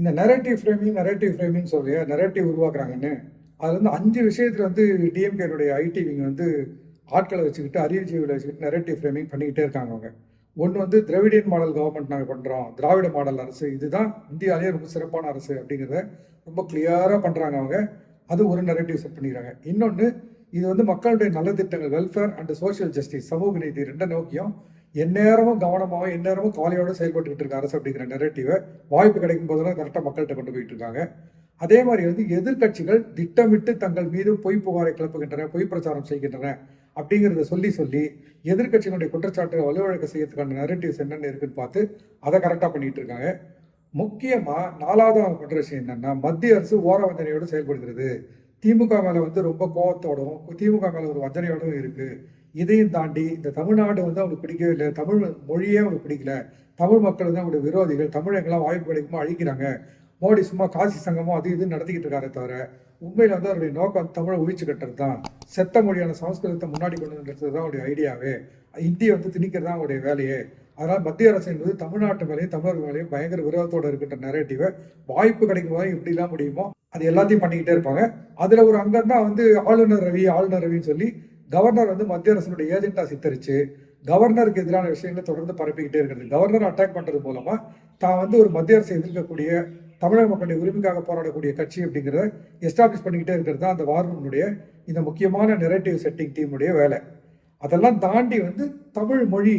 இந்த narrative framing narrative framing சொல்லி narrative உருவாக்குறாங்கன்னு. அது வந்து அஞ்சு விஷயத்துல வந்து டிஎம்கேனுடைய ஐடி விங் வந்து ஆட்களை வச்சுக்கிட்டு அறிவுஜீவிகளை வச்சுக்கிட்டு நெரட்டிவ் ஃப்ரேமிங் பண்ணிக்கிட்டே இருக்காங்க அவங்க. ஒன்று வந்து திராவிடியன் மாடல் கவர்மெண்ட் நாங்கள் பண்ணுறோம் திராவிட மாடல் அரசு. இதுதான் இந்தியாவிலேயே ரொம்ப சிறப்பான அரசு அப்படிங்கிறத ரொம்ப கிளியராக பண்ணுறாங்க அவங்க. அது ஒரு நெரட்டிவ் செட் பண்ணிக்கிறாங்க. இன்னொன்று இது வந்து மக்களுடைய நலத்திட்டங்கள் வெல்ஃபேர் அண்ட் சோஷியல் ஜஸ்டிஸ் சமூக நீதி ரெண்டை நோக்கியும் எந்நேரமும் கவனமாகவும் எந்நேரமும் கவலையோட செயல்பட்டுக்கிட்டு இருக்க அரசு அப்படிங்கிற நெரட்டிவை வாய்ப்பு கிடைக்கும் போதெல்லாம் கரெக்டாக மக்கள்கிட்ட கொண்டு போயிட்டு இருக்காங்க. அதே மாதிரி வந்து எதிர்க்கட்சிகள் திட்டமிட்டு தங்கள் மீது பொய் புகாரை கிளப்புகின்றன பொய் பிரச்சாரம் செய்கின்றன அப்படிங்கிறத சொல்லி சொல்லி எதிர்கட்சிகளுடைய குற்றச்சாட்டு வலுவழக்க செய்யறதுக்கான நெரட்டிவ்ஸ் என்னென்ன இருக்குன்னு பார்த்து அதை கரெக்டாக பண்ணிட்டு இருக்காங்க. முக்கியமாக நாலாவது அவங்க பண்ணுற விஷயம் என்னன்னா மத்திய அரசு ஓர வஞ்சனையோடு செயல்படுகிறது. திமுக மேலே வந்து ரொம்ப கோவத்தோடும் திமுக மேலே ஒரு வஞ்சனையோடும் இருக்குது இதையும் தாண்டி இந்த தமிழ்நாடு வந்து அவங்களுக்கு பிடிக்கவே இல்லை. தமிழ் மொழியே அவங்களுக்கு பிடிக்கல. தமிழ் மக்கள் வந்து அவங்களுடைய விரோதிகள் தமிழங்களாம் வாய்ப்பு கிடைக்குமோ அழிக்கிறாங்க. மோடி சும்மா காசி சங்கமோ அது இது நடத்திக்கிட்டு இருக்காரே தவிர உண்மையில் வந்து அவருடைய நோக்கம் தமிழை ஒழிச்சு கட்டுறது தான். செத்த மொழியான சமஸ்கிருதத்தை முன்னாடி கொண்டு வந்துறது தான் அவருடைய ஐடியாவே. இந்தியை வந்து திணிக்கிறது தான் அவருடைய வேலையே. அதனால் மத்திய அரசு என்பது தமிழ்நாட்டு மேலேயும் தமிழர் மேலேயும் பயங்கர விரோதத்தோட இருக்கின்ற நெரேட்டிவை வாய்ப்பு கிடைக்கும் போது எப்படிலாம் முடியுமோ அது எல்லாத்தையும் பண்ணிக்கிட்டே இருப்பாங்க. அதில் ஒரு அங்கம் தான் வந்து ஆளுநர் ரவி ஆளுநர் ரவின்னு சொல்லி கவர்னர் வந்து மத்திய அரசினுடைய ஏஜென்ட்டாக சித்தரிச்சு கவர்னருக்கு எதிரான விஷயங்களை தொடர்ந்து பரப்பிக்கிட்டே இருக்கிறது. கவர்னர் அட்டாக் பண்ணுறது மூலமாக தான் வந்து ஒரு மத்திய அரசை எதிர்க்கக்கூடிய தமிழக மக்களுடைய உரிமைக்காக போராடக்கூடிய கட்சி அப்படிங்கிறத எஸ்டாப்ளிஷ் பண்ணிக்கிட்டே இருக்கிறது தான் அந்த வார்னுடைய இந்த முக்கியமான நெரேட்டிவ் செட்டிங் டீமுடைய வேலை. அதெல்லாம் தாண்டி வந்து தமிழ் மொழி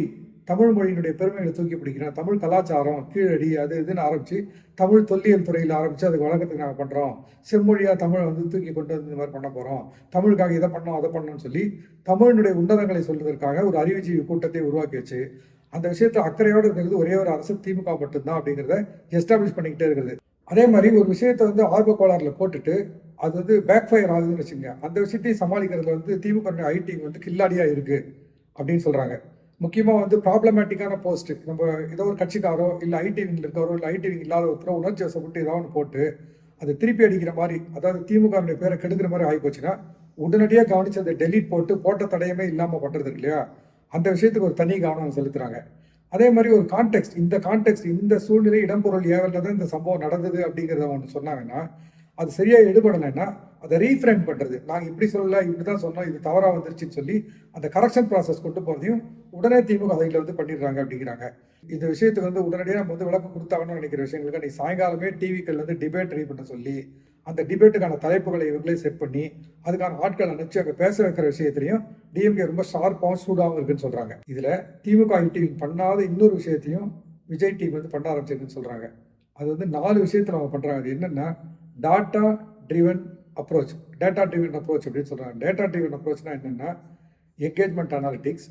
தமிழ் மொழியினுடைய பெருமைகளை தூக்கி பிடிக்கிறோம் தமிழ் கலாச்சாரம் கீழடி அது இதுன்னு ஆரம்பிச்சு தமிழ் தொல்லியல் துறையில் ஆரம்பிச்சு அதுக்கு வழக்கத்துக்கு நாங்கள் பண்ணுறோம் செம்மொழியாக தமிழை வந்து தூக்கி கொண்டு வந்து இந்த மாதிரி பண்ண போகிறோம் தமிழுக்காக இதை பண்ணோம் அதை பண்ணோம்னு சொல்லி தமிழினுடைய உன்னதங்களை சொல்வதற்காக ஒரு அறிவுஜீவி கூட்டத்தை உருவாக்கி வச்சு அந்த விஷயத்தில் அக்கறையோடு இருக்கிறது ஒரே ஒரு அரசு திமுக மட்டும்தான் அப்படிங்கிறத எஸ்டாப்ளிஷ் பண்ணிக்கிட்டே இருக்கிறது. அதே மாதிரி ஒரு விஷயத்தை வந்து ஆர்வ கோளாறுல போட்டுட்டு அது வந்து பேக் ஃபயர் ஆகுதுன்னு வச்சுங்க அந்த விஷயத்தையும் சமாளிக்கிறதுல வந்து திமுக ஐடி வந்து கில்லாடியாக இருக்குது அப்படின்னு சொல்கிறாங்க முக்கியமா வந்து ப்ராப்ளமேட்டிக்கான போஸ்ட் நம்ம ஏதோ ஒரு கட்சிக்காரோ இல்ல ஐடி விங்ல இல்லை இல்ல ஐடி விங் இல்லாத ஒருத்தரோ உணர்ச்சி வசப்பட்டு ஏதாவது ஒன்று போட்டு அதை திருப்பி அடிக்கிற மாதிரி அதாவது திமுக பேரை கெடுக்கிற மாதிரி ஆகி போச்சுன்னா உடனடியாக கவனிச்சு அதை டெலீட் போட்டு போட்ட தடையமே இல்லாமல் பண்றது இல்லையா? அந்த விஷயத்துக்கு ஒரு தனி கவனம் செலுத்துறாங்க. அதே மாதிரி ஒரு கான்டெக்ட் இந்த கான்டெக்ட் இந்த சூழ்நிலை இடம்பொருள் ஏவல்ல தான் இந்த சம்பவம் நடந்தது அப்படிங்கிறத ஒன்று சொன்னாங்கன்னா அது சரியாக எடுபடலைன்னா அதை ரீஃப்ரேம் பண்ணுறது நாங்கள் இப்படி சொல்லலை இப்படி தான் சொன்னோம் இது தவறாக வந்துருச்சுன்னு சொல்லி அந்த கரெக்ஷன் ப்ராசஸ் கொண்டு போகிறதையும் உடனே திமுக அதில் வந்து பண்ணிடுறாங்க அப்படிங்கிறாங்க. இந்த விஷயத்துக்கு வந்து உடனடியாக நம்ம வந்து விளக்கம் கொடுத்தாங்கன்னு நினைக்கிற விஷயங்களுக்கு நீ சாயங்காலமே டிவிக்கள் வந்து டிபேட் ரெடி பண்ண சொல்லி அந்த டிபேட்டுக்கான தலைப்புகளை இவங்களே செட் பண்ணி அதுக்கான ஆட்கள் அனுப்பிச்சு அங்கே பேச வைக்கிற விஷயத்திலையும் டிஎம்கே ரொம்ப ஷார்ப்பாகவும் சூடாகவும் இருக்குன்னு சொல்கிறாங்க இதில் திமுக டிவி பண்ணாத இன்னொரு விஷயத்தையும் விஜய் டிவி வந்து பண்ண ஆரம்பிச்சிருக்குன்னு சொல்கிறாங்க அது வந்து நாலு விஷயத்துல அவங்க பண்ணுறாங்க அது என்னென்னா data driven approach data driven approach அப்படின்னு சொல்கிறாங்க டேட்டா ட்ரிவன் அப்ரோச்னா என்னென்னா என்கேஜ்மெண்ட் அனாலிட்டிக்ஸ்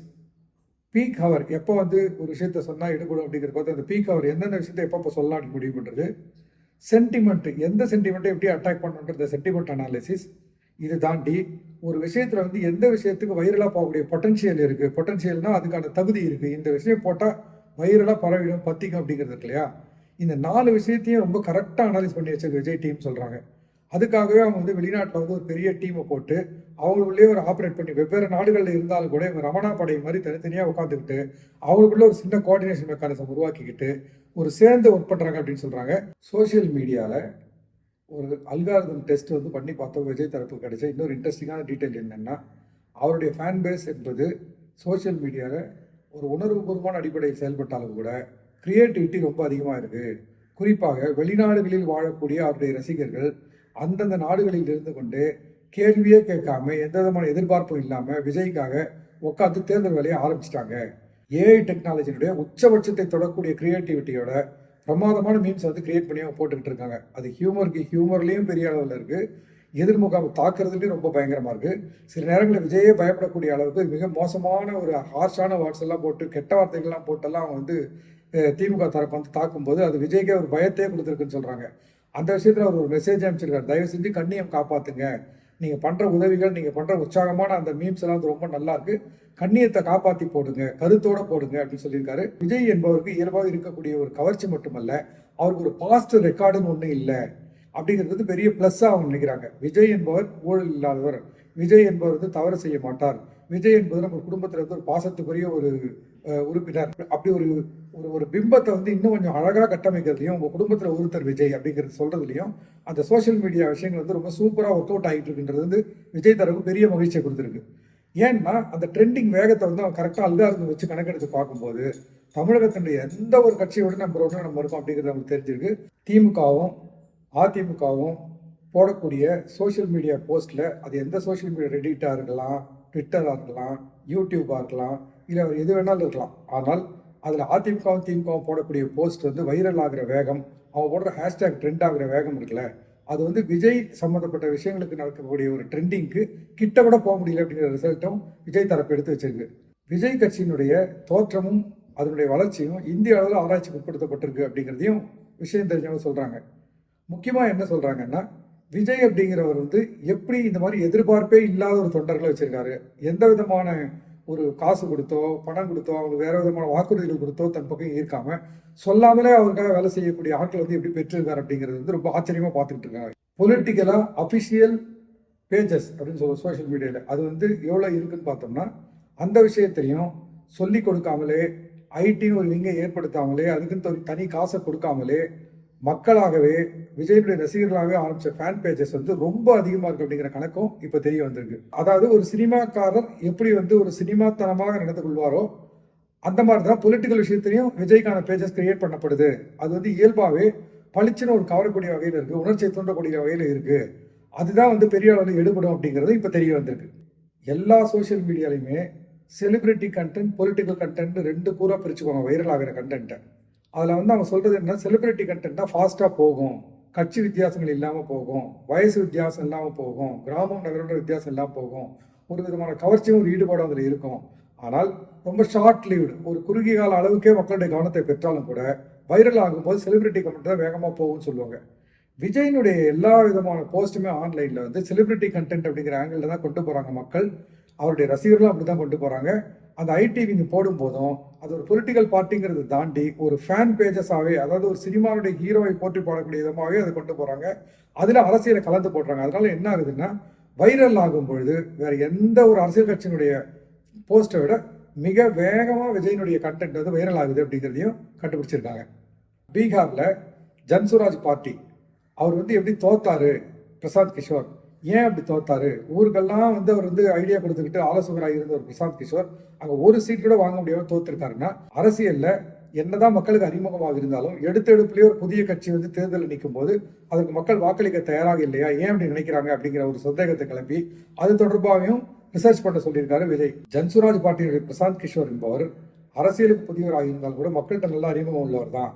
பீக் ஹவர் எப்போ வந்து ஒரு விஷயத்த சொன்னால் எடுக்கணும் அப்படிங்கிற பார்த்து அந்த பீக் ஹவர் எந்தெந்த விஷயத்தை எப்போ எப்போ சொல்லலாம் முடிவு பண்ணுறது சென்டிமெண்ட் எந்த சென்டிமெண்ட்டை எப்படி அட்டாக் பண்ணுன்றது சென்டிமெண்ட் அனாலிசிஸ் இது தாண்டி ஒரு விஷயத்தில் வந்து எந்த விஷயத்துக்கு வைரலாக போகக்கூடிய பொட்டன்ஷியல் இருக்குது பொட்டன்ஷியல்னால் அதுக்கான தகுதி இருக்குது இந்த விஷயம் போட்டால் வைரலாக பரவிடும் பத்திக்கும் அப்படிங்கிறது இருக்கு இல்லையா? இந்த நாலு விஷயத்தையும் ரொம்ப கரெக்டாக அனலைஸ் பண்ணி வச்சிருக்க விஜய் டீம் சொல்கிறாங்க அதுக்காகவே அவங்க வந்து வெளிநாட்டில் வந்து ஒரு பெரிய டீமை போட்டு அவங்களுக்குள்ளேயே ஒரு ஆப்ரேட் பண்ணி வெவ்வேறு நாடுகளில் இருந்தாலும் கூட இவங்க ரமணா படை மாதிரி தனித்தனியாக உட்காந்துக்கிட்டு அவங்களுக்குள்ள ஒரு சின்ன கோஆர்டினேஷன் மெக்கானிசம் உருவாக்கிக்கிட்டு ஒரு சேர்ந்து ஒர்க் பண்ணுறாங்க அப்படின்னு சொல்கிறாங்க சோஷியல் மீடியாவில் ஒரு அல்காரதம் டெஸ்ட் வந்து பண்ணி பார்த்தோம். விஜய் தரப்பு கிடைச்ச இன்னொரு இன்ட்ரெஸ்டிங்கான டீட்டெயில் என்னென்னா அவருடைய ஃபேன் பேஸ் என்பது சோஷியல் மீடியாவில் ஒரு உணர்வுபூர்வமான அடிப்படையில் செயல்பட்டாலும் கூட கிரியேட்டிவிட்டி ரொம்ப அதிகமாக இருக்குது குறிப்பாக வெளிநாடுகளில் வாழக்கூடிய அவருடைய ரசிகர்கள் அந்தந்த நாடுகளில் இருந்து கொண்டு கேள்வியே கேட்காம எந்த விதமான எதிர்பார்ப்பும் இல்லாமல் விஜய்க்காக உட்காந்து தேர்தல் வேலையை ஆரம்பிச்சிட்டாங்க. ஏஐ டெக்னாலஜியினுடைய உச்சபட்சத்தை தொடக்கூடிய கிரியேட்டிவிட்டியோட பிரமாதமான மீம்ஸ் வந்து கிரியேட் பண்ணி அவங்க போட்டுக்கிட்டு இருக்காங்க. அது ஹியூமருக்கு ஹியூமர்லேயும் பெரிய அளவில் இருக்குது எதிர்முகம் தாக்குறதுலேயும் ரொம்ப பயங்கரமாக இருக்குது சில நேரங்களில் விஜயே பயப்படக்கூடிய அளவுக்கு மிக மோசமான ஒரு ஹார்ஷான வேர்ட்ஸ் எல்லாம் போட்டு கெட்ட வார்த்தைகள்லாம் போட்டெல்லாம் அவங்க வந்து திமுக தரப்பு வந்து தாக்கும்போது அது விஜய்க்கே ஒரு பயத்தையே கொடுத்துருக்குன்னு சொல்கிறாங்க அந்த விஷயத்தில் அவர் ஒரு மெசேஜ் அனுப்பிச்சிருக்காரு. தயவு செஞ்சு கண்ணியம் காப்பாற்றுங்க நீங்கள் பண்ணுற உதவிகள் நீங்கள் பண்ணுற உற்சாகமான அந்த மீம்ஸ் எல்லாம் வந்து ரொம்ப நல்லா இருக்கு. கண்ணியத்தை காப்பாற்றி போடுங்க கருத்தோடு போடுங்க அப்படின்னு சொல்லியிருக்காரு. விஜய் என்பவருக்கு இயல்பாக இருக்கக்கூடிய ஒரு கவர்ச்சி மட்டுமல்ல அவருக்கு ஒரு பாஸ்ட் ரெக்கார்டுன்னு ஒன்றும் இல்லை. அப்படிங்கிறது பெரிய ப்ளஸ்ஸாக அவங்க நினைக்கிறாங்க. விஜய் என்பவர் ஊழல் இல்லாதவர். விஜய் என்பவர் வந்து தவறு செய்ய மாட்டார். விஜய் என்பது நம்ம குடும்பத்தில் வந்து ஒரு பாசத்துக்குரிய ஒரு உறுப்பினர். அப்படி ஒரு ஒரு ஒரு பிம்பத்தை வந்து இன்னும் கொஞ்சம் அழகாக கட்டமைக்கிறதுலையும் உங்கள் குடும்பத்தில் ஒருத்தர் விஜய் அப்படிங்கிறது சொல்கிறதுலையும் அந்த சோஷியல் மீடியா விஷயங்கள் வந்து ரொம்ப சூப்பராக ஒர்க் அவுட் ஆகிட்டு இருக்குன்றது வந்து விஜய் தரவுக்கு பெரிய மகிழ்ச்சியை கொடுத்துருக்கு. ஏன்னா அந்த ட்ரெண்டிங் வேகத்தை வந்து அவன் கரெக்டாக அல்காரத்தை வச்சு கணக்கெடுத்து பார்க்கும்போது தமிழகத்தினுடைய எந்த ஒரு கட்சியோட நம்ம ஒன்று நம்ம இருக்கோம் அப்படிங்கிறது நமக்கு தெரிஞ்சிருக்கு. திமுகவும் அதிமுகவும் போடக்கூடிய சோஷியல் மீடியா போஸ்ட்டில் அது எந்த சோஷியல் மீடியா ரெடிட்டாக இருக்கலாம் ட்விட்டராக இருக்கலாம் யூடியூப்பாக இருக்கலாம் இல்லை எது வேணாலும் இருக்கலாம். ஆனால் அதில் அதிமுகவும் திமுகவும் போடக்கூடிய போஸ்ட் வந்து வைரல் ஆகிற வேகம் அவன் போடுற ஹேஷ்டேக் ட்ரெண்ட் ஆகிற வேகம் இருக்குல்ல அது வந்து விஜய் சம்மந்தப்பட்ட விஷயங்களுக்கு நடக்கக்கூடிய ஒரு ட்ரெண்டிங்க்கு கிட்ட கூட போக முடியல அப்படிங்கிற ரிசல்ட்டும் விஜய் தரப்பு எடுத்து வச்சிருக்கு. விஜய் கட்சியினுடைய தோற்றமும் அதனுடைய வளர்ச்சியும் இந்திய அளவில் ஆராய்ச்சிக்கு உட்படுத்தப்பட்டிருக்கு அப்படிங்கிறதையும் விஷயம் தெரிஞ்சவங்க சொல்கிறாங்க முக்கியமாக என்ன சொல்கிறாங்கன்னா விஜய் அப்படிங்கிறவர் வந்து எப்படி இந்த மாதிரி எதிர்பார்ப்பே இல்லாத ஒரு தொண்டர்களை வச்சிருக்காரு? எந்த விதமான ஒரு காசு கொடுத்தோ பணம் கொடுத்தோ அவங்களுக்கு வேற விதமான வாக்குறுதிகள் கொடுத்தோ தன் பக்கம் ஈர்க்காம சொல்லாமலே அவருக்காக வேலை செய்யக்கூடிய ஆட்கள் வந்து எப்படி பெற்றிருக்காரு அப்படிங்கிறது வந்து ரொம்ப ஆச்சரியமா பார்த்துக்கிட்டு இருக்காங்க. பொலிட்டிக்கலா அபிஷியல் பேஜஸ் அப்படின்னு சொல்லுவோம் சோஷியல் மீடியாவில் அது வந்து எவ்வளோ இருக்குன்னு பார்த்தோம்னா அந்த விஷயத்தையும் சொல்லி கொடுக்காமலே ஐடின்னு ஒரு விங்கை ஏற்படுத்தாமலே அதுக்குன்னு தனி காசை கொடுக்காமலே மக்களாகவே விஜயனுடைய ரசிகர்களாகவே ஆரம்பிச்ச ஃபேன் பேஜஸ் வந்து ரொம்ப அதிகமாக இருக்கு அப்படிங்கிற கணக்கும் இப்போ தெரிய வந்திருக்கு. அதாவது ஒரு சினிமாக்காரர் எப்படி வந்து ஒரு சினிமாத்தனமாக நடந்து கொள்வாரோ அந்த மாதிரி தான் பொலிட்டிக்கல் விஷயத்திலையும் விஜய்க்கான பேஜஸ் கிரியேட் பண்ணப்படுது. அது வந்து இயல்பாகவே பளிச்சுன்னு ஒரு கவரக்கூடிய வகையில் இருக்கு உணர்ச்சியை தூண்டக்கூடிய வகையில் இருக்கு. அதுதான் வந்து பெரிய அளவில் எடுபடும் அப்படிங்கிறது இப்போ தெரிய வந்திருக்கு. எல்லா சோஷியல் மீடியாலையுமே செலிபிரிட்டி கண்டென்ட் பொலிட்டிக்கல் கண்டென்ட் ரெண்டு கூறாக பிரிச்சுக்கோங்க வைரல் ஆகிற கண்டென்ட்டை அதில் வந்து அவங்க சொல்கிறது என்ன செலிபிரிட்டி கண்டென்ட்டாக ஃபாஸ்ட்டாக போகும். கட்சி வித்தியாசங்கள் இல்லாமல் போகும். வயசு வித்தியாசம் இல்லாமல் போகும். கிராமம் நகரோட வித்தியாசம் இல்லாமல் போகும். ஒரு விதமான கவர்ச்சியும் ஒரு ஈடுபாடும் அதில் இருக்கும். ஆனால் ரொம்ப ஷார்ட் லீவ்டு ஒரு குறுகிய கால அளவுக்கே மக்களுடைய கவனத்தை பெற்றாலும் கூட வைரல் ஆகும்போது செலிபிரிட்டி கமெண்ட் தான் வேகமாக போகும்னு சொல்லுவாங்க. விஜயினுடைய எல்லா விதமான போஸ்ட்டுமே ஆன்லைனில் வந்து செலிபிரிட்டி கண்டென்ட் அப்படிங்கிற ஆங்கிளில் தான் கொண்டு போகிறாங்க மக்கள். அவருடைய ரசிகர்களும் அப்படி தான் கொண்டு போகிறாங்க அந்த ஐடிவிங்க போடும் போடும்போதும் அது ஒரு பொலிட்டிக்கல் பார்ட்டிங்கிறத தாண்டி ஒரு ஃபேன் பேஜஸாகவே அதாவது ஒரு சினிமாவுடைய ஹீரோவை போற்றி பாடக்கூடிய விதமாகவே அதை கொண்டு போகிறாங்க அதில் அரசியலை கலந்து போடுறாங்க. அதனால என்ன ஆகுதுன்னா வைரல் ஆகும் பொழுது வேற எந்த ஒரு அரசியல் கட்சியினுடைய போஸ்ட்டை விட மிக வேகமாக விஜயினுடைய கண்டென்ட் வந்து வைரல் ஆகுது அப்படிங்கிறதையும் கண்டுபிடிச்சிருக்காங்க. பீகாரில் ஜன்சுராஜ் பார்ட்டி. அவர் வந்து எப்படி தோத்தாரு? பிரசாந்த் கிஷோர். ஏன் அப்படி தோத்தாரு? ஊருக்கெல்லாம் வந்து அவர் வந்து ஐடியா கொடுத்துக்கிட்டு ஆலோசகராக இருந்த ஒரு பிரசாந்த் கிஷோர் அங்கே ஒரு சீட் கூட வாங்க முடியாம தோத்துருக்காருன்னா அரசியல்ல என்னதான் மக்களுக்கு அறிமுகமாக இருந்தாலும் எடுத்தெடுப்புலேயே ஒரு புதிய கட்சி வந்து தேர்தலில் நிற்கும் போது அதுக்கு மக்கள் வாக்களிக்க தயாராக இல்லையா? ஏன் அப்படி நினைக்கிறாங்க? அப்படிங்கிற ஒரு சந்தேகத்தை கிளப்பி அது தொடர்பாகவும் ரிசர்ச் பண்ண சொல்லியிருக்காரு விஜய். ஜன்சுராஜ் பார்ட்டியினுடைய பிரசாந்த் கிஷோர் என்பவர் அரசியலுக்கு புதியவராக இருந்தால் கூட மக்கள்கிட்ட நல்ல அறிமுகம் உள்ளவர் தான்.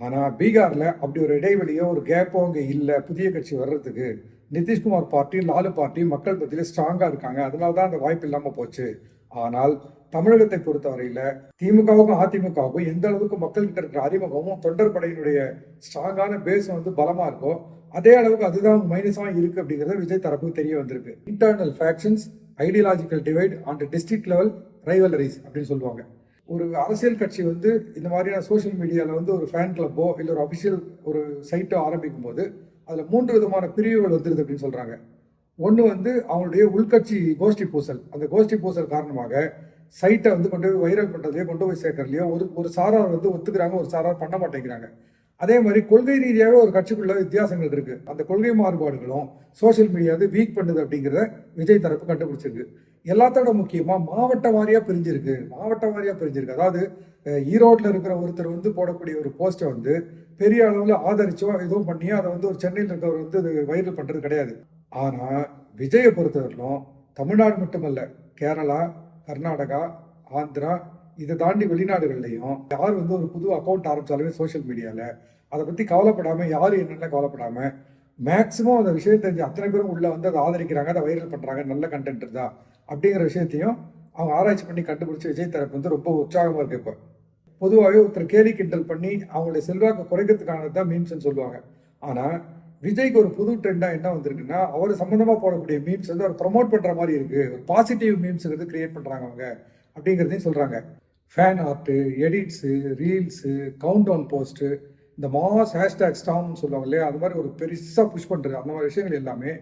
ஆனால் பீகாரில் அப்படி ஒரு இடைவெளியோ ஒரு கேப்போ அங்கே இல்லை புதிய கட்சி வர்றதுக்கு நிதிஷ்குமார் பார்ட்டி நாலு பார்ட்டி மக்கள் மத்தியில் ஸ்ட்ராங்காக இருக்காங்க. அதனால தான் அந்த வாய்ப்பு இல்லாமல் போச்சு. ஆனால் தமிழகத்தை பொறுத்தவரையில் திமுகவுக்கும் அதிமுகவுக்கும் எந்த அளவுக்கு மக்கள்கிட்ட இருக்கிற அறிமுகமும் தொண்டர் படையினுடைய ஸ்ட்ராங்கான பேஸும் வந்து பலமாக இருக்கோ அதே அளவுக்கு அதுதான் மைனஸாக இருக்கு அப்படிங்கிறது விஜய் தரப்புக்கு தெரிய வந்திருக்கு. Internal factions ideological divide and district level rivalries அப்படின்னு சொல்லுவாங்க. ஒரு அரசியல் கட்சி வந்து இந்த மாதிரியான சோஷியல் மீடியாவில் வந்து ஒரு ஃபேன் கிளப்போ இல்லை ஒரு அஃபிஷியல் ஒரு சைட்டோ ஆரம்பிக்கும் போது அதில் மூன்று விதமான பிரிவுகள் வந்துருது அப்படின்னு சொல்கிறாங்க ஒன்று வந்து அவங்களுடைய உள்கட்சி கோஷ்டி பூசல். அந்த கோஷ்டி பூசல் காரணமாக சைட்டை வந்து கொண்டு போய் வைரல் பண்ணுறதுலையோ கொண்டு போய் சேர்க்கறதுலையோ ஒரு ஒரு சாரார் வந்து ஒத்துக்கிறாங்க ஒரு சாரார் பண்ண மாட்டேங்கிறாங்க. அதே மாதிரி கொள்கை ரீதியாகவே ஒரு கட்சிக்குள்ள வித்தியாசங்கள் இருக்கு. அந்த கொள்கை மாறுபாடுகளும் சோஷியல் மீடியா வந்து வீக் பண்ணுது அப்படிங்கிறத விஜய் தரப்பு கண்டுபிடிச்சிருக்கு. எல்லாத்தோட முக்கியமா மாவட்ட வாரியா பிரிஞ்சிருக்கு. மாவட்ட வாரியா பிரிஞ்சிருக்கு. அதாவது ஈரோட்டில் இருக்கிற ஒருத்தர் வந்து போடக்கூடிய ஒரு போஸ்ட்டை வந்து பெரிய அளவில் ஆதரிச்சோ எதுவும் பண்ணியோ அதை வந்து ஒரு சென்னையில் இருக்கிறவர் வந்து இது வைரல் பண்ணுறது கிடையாது. ஆனால் விஜயை பொறுத்தவரையிலும் தமிழ்நாடு மட்டுமல்ல கேரளா கர்நாடகா ஆந்திரா இதை தாண்டி வெளிநாடுகள்லையும் யார் வந்து ஒரு புது அக்கௌண்ட் ஆரம்பித்தாலுமே சோஷியல் மீடியாவில் அதை பற்றி கவலைப்படாமல் யார் என்னென்ன கவலைப்படாமல் மேக்ஸிமம் அந்த விஷயம் தெரிஞ்சு அத்தனை பேரும் உள்ளே வந்து அதை ஆதரிக்கிறாங்க அதை வைரல் பண்ணுறாங்க நல்ல கண்டென்ட் இருந்தா அப்படிங்கிற விஷயத்தையும் அவங்க ஆராய்ச்சி பண்ணி கண்டுபிடிச்சி விஜய் தரப்பு வந்து ரொம்ப உற்சாகமாக இருக்கு இப்போ. பொதுவாகவே ஒருத்தர் கேலி கிண்டல் பண்ணி அவங்களுடைய செல்வாக்கு குறைக்கிறதுக்கானது தான் மீம்ஸ்னு சொல்லுவாங்க. ஆனால் விஜய்க்கு ஒரு புது ட்ரெண்டாக என்ன வந்திருக்குன்னா அவர் சம்மந்தமாக போடக்கூடிய மீம்ஸ் வந்து அவர் ப்ரமோட் பண்ணுற மாதிரி இருக்குது ஒரு பாசிட்டிவ் மீம்ஸுங்கிறது கிரியேட் பண்ணுறாங்க அவங்க அப்படிங்கிறதையும் சொல்கிறாங்க fan art edits reels countdown post இந்த மாஸ் ஹேஷ்டேக் ஸ்டாம்னு சொல்லுவாங்க இல்லையா? அது மாதிரி ஒரு பெருசாக புஷ் பண்ணுறது அந்த மாதிரி விஷயங்கள் எல்லாமே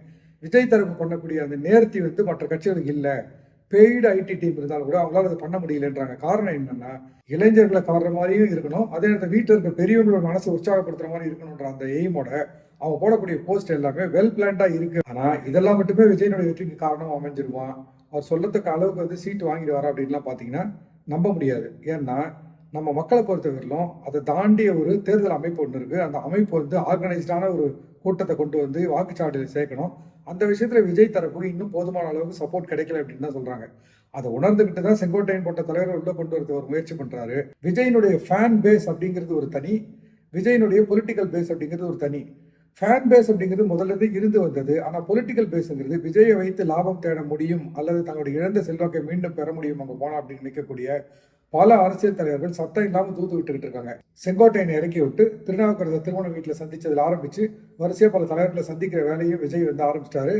விஜய் தரப்பு பண்ணக்கூடிய அந்த நேர்த்தி வந்து மற்ற கட்சிகளுக்கு இல்லை. பெய்டு ஐடி டீம் இருந்தாலும் கூட அவங்களால அதை பண்ண முடியலன்றாங்க. காரணம் என்னன்னா இளைஞர்களை கவர்ற மாதிரியும் இருக்கணும். அதே நேரத்தில் வீட்டில் இருக்க பெரியவங்களோட மனசை உற்சாகப்படுத்துற மாதிரி இருக்கணும்ன்ற அந்த எய்மோட அவங்க போடக்கூடிய போஸ்ட் எல்லாமே வெல் பிளான்டா இருக்கு. ஆனா இதெல்லாம் மட்டுமே விஜயனுடைய வெற்றிக்கு காரணம் அமைஞ்சிருவான் அவர் சொல்லத்தக்க அளவுக்கு வந்து சீட் வாங்கிடுவாரா அப்படின்லாம் பாத்தீங்கன்னா நம்ப முடியாது. ஏன்னா நம்ம மக்களை பொறுத்தவரையிலும் அதை தாண்டிய ஒரு தேர்தல் அமைப்பு ஒன்று இருக்கு. அந்த அமைப்பு வந்து ஆர்கனைஸ்டான ஒரு கூட்டத்தை கொண்டு வந்து வாக்குச்சாவடியில் சேர்க்கணும். அந்த விஷயத்துல விஜய் தரப்புக்கு இன்னும் போதுமான அளவுக்கு சப்போர்ட் கிடைக்கல அப்படின்னு தான் சொல்றாங்க. அதை உணர்ந்துகிட்டு தான் செங்கோட்டையன் போட்ட தலைவர் உள்ள கொண்டு வரது ஒரு முயற்சி பண்றாரு. விஜயினுடைய ஃபேன் பேஸ் அப்படிங்கிறது ஒரு தனி விஜயினுடைய பொலிட்டிக்கல் பேஸ் அப்படிங்கிறது ஒரு தனி. ஃபேன் பேஸ் அப்படிங்கிறது முதல்ல இருந்து இருந்து வந்தது. ஆனால் பொலிட்டிக்கல் பேஸுங்கிறது விஜயை வைத்து லாபம் தேட முடியும் அல்லது தங்களுடைய இழந்த செல்வாக்கை மீண்டும் பெற முடியும் அங்கே போனால் அப்படின்னு நினைக்கக்கூடிய பல அரசியல் தலைவர்கள் சத்தம் இல்லாமல் தூத்து விட்டுக்கிட்டு இருக்காங்க. செங்கோட்டையனை இறக்கி விட்டு திருநாவுக்கரசர் திருமண வீட்டில் சந்திச்சதுல ஆரம்பிச்சு வரிசையாக பல தலைவர்களை சந்திக்கிற வேலையை விஜய் வந்து ஆரம்பிச்சிட்டாரு.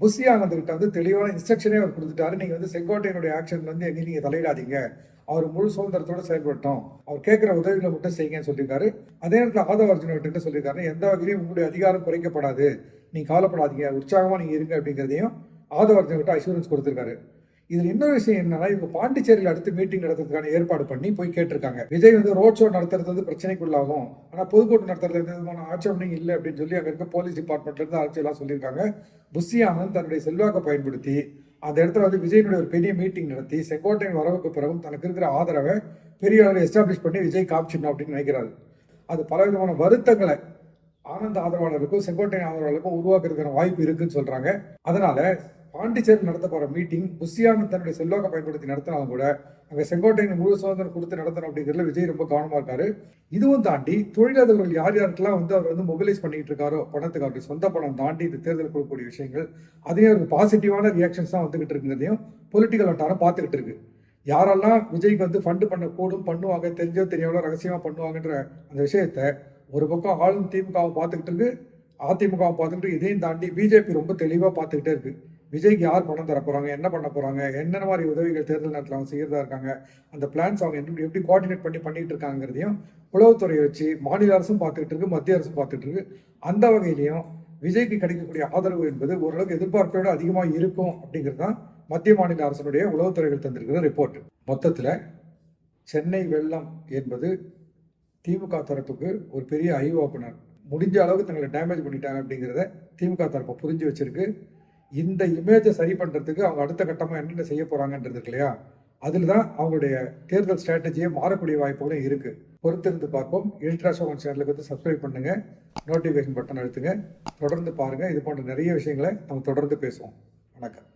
புஷி ஆனந்த் கிட்ட வந்து தெளிவான இன்ஸ்ட்ரக்ஷனே அவர் கொடுத்துட்டாரு. நீங்க வந்து செங்கோட்டையனுடைய ஆக்ஷன் வந்து எங்கேயும் நீங்க தலையிடாதீங்க. அவர் முழு சுதந்திரத்தோட செயல்பட்டோம் அவர் கேட்கிற உதவிகளை மட்டும் செய்யுங்கன்னு சொல்லியிருக்காரு. அதே நேரத்தில் ஆதவ அர்ஜுன கிட்ட சொல்லியிருக்காரு எந்த வகையிலும் உங்களுடைய அதிகாரம் குறைக்கப்படாது. நீங்க கவலைப்படாதீங்க. உற்சாகமா நீங்க இருங்க அப்படிங்கிறதையும் ஆதவ அர்ஜுன கிட்ட அஷூரன்ஸ் கொடுத்துருக்காரு. இதுல இன்னொரு விஷயம் என்னன்னா இவங்க பாண்டிச்சேரியில் அடுத்து மீட்டிங் நடத்துறதுக்கான ஏற்பாடு பண்ணி போய் கேட்டிருக்காங்க. விஜய் வந்து ரோட் ஷோ நடத்துறது வந்து பிரச்சனைக்குள்ளாகும். ஆனா பொதுக்கூட்டம் நடத்துறது எந்த விதமான ஆட்சேபனையும் இல்லை அப்படின்னு சொல்லி அங்க இருக்க போலீஸ் டிபார்ட்மெண்ட்ல இருந்து எல்லாம் சொல்லியிருக்காங்க. புஷி ஆனந்த் தன்னுடைய செல்வாக்கை பயன்படுத்தி அந்த இடத்துல வந்து விஜயனுடைய ஒரு பெரிய மீட்டிங் நடத்தி செங்கோட்டையின் வரவுக்கு பிறகும் தனக்கு இருக்கிற ஆதரவை பெரிய அளவில் எஸ்டாப்ளிஷ் பண்ணி விஜய் காமிச்சிடணும் அப்படின்னு நினைக்கிறாரு. அது பல விதமான வருத்தங்களை ஆனந்த் ஆதரவாளருக்கும் செங்கோட்டையன் ஆதரவாளருக்கும் உருவாக்குறதுக்கான வாய்ப்பு இருக்குன்னு சொல்றாங்க. அதனால பாண்டிச்சேரி நடத்த போற மீட்டிங் புஷியான தன்னுடைய செல்வாக்கை பயன்படுத்தி நடத்தினாலும் கூட அங்க செங்கோட்டையின் முழு சுதந்திரம் கொடுத்து நடத்தணும் அப்படிங்கிறதுல விஜய் ரொம்ப கவனமா இருக்காரு. இதுவும் தாண்டி தொழிலாளர்கள் யார் யாருக்கெல்லாம் வந்து அவர் வந்து மொபிலைஸ் பண்ணிட்டு இருக்காரோ பணத்துக்கு அவருடைய சொந்த பணம் தாண்டி இந்த தேர்தல் கொடுக்கக்கூடிய விஷயங்கள் அதையும் ஒரு பாசிட்டிவான ரியாக்ஷன்ஸ் தான் வந்துகிட்டு இருக்குங்கிறதையும் பொலிட்டிக்கல் வட்டாரம் பார்த்துக்கிட்டு இருக்கு. யாரெல்லாம் விஜய்க்கு வந்து ஃபண்டு பண்ண கூடும் பண்ணுவாங்க தெரிஞ்சோ தெரியாமலோ ரகசியமா பண்ணுவாங்கன்ற அந்த விஷயத்த ஒரு பக்கம் ஆளும் திமுகவும் பார்த்துக்கிட்டு இருக்கு அதிமுகவும் பார்த்துக்கிட்டு இதையும் தாண்டி பிஜேபி ரொம்ப தெளிவாக பார்த்துக்கிட்டே இருக்கு. விஜய்க்கு யார் பணம் தர போறாங்க என்ன பண்ண போறாங்க என்னென்ன மாதிரி உதவிகள் தேர்தல் நேரத்தில் அவங்க செய்யறதா இருக்காங்க அந்த பிளான்ஸ் அவங்க எப்படி எப்படி கோஆர்டினேட் பண்ணி பண்ணிட்டு இருக்காங்கிறதையும் உளவுத்துறையை வச்சு மாநில அரசும் பார்த்துக்கிட்டு இருக்கு மத்திய அரசும் பார்த்துட்டு இருக்கு. அந்த வகையிலையும் விஜய்க்கு கிடைக்கக்கூடிய ஆதரவு என்பது ஓரளவுக்கு எதிர்பார்ப்பை விட அதிகமாக இருக்கும் அப்படிங்கிறது தான் மத்திய மாநில அரசனுடைய உளவுத்துறைகள் தந்திருக்கிற ரிப்போர்ட் மொத்தத்தில் சென்னை வெள்ளம் என்பது திமுக தரப்புக்கு ஒரு பெரிய ஐ ஓப்பனர் முடிஞ்ச அளவுக்கு தங்களை டேமேஜ் பண்ணிட்டாங்க அப்படிங்கிறத திமுக தரப்பை புரிஞ்சு வச்சிருக்கு. இந்த இமேஜை சரி பண்ணுறதுக்கு அவங்க அடுத்த கட்டமாக என்னென்ன செய்ய போகிறாங்கன்றது இருக்கு இல்லையா? அதில் தான் அவங்களுடைய தேர்தல் ஸ்ட்ராட்டஜியே மாறக்கூடிய வாய்ப்புகளும் இருக்குது பொறுத்திருந்து பார்ப்போம். இல்ட்ராசோன் சேனலுக்கு வந்து சப்ஸ்கிரைப் பண்ணுங்கள் நோட்டிஃபிகேஷன் பட்டன் அழுத்துங்க. தொடர்ந்து பாருங்கள் இது போன்ற நிறைய விஷயங்களை நம்ம தொடர்ந்து பேசுவோம். வணக்கம்.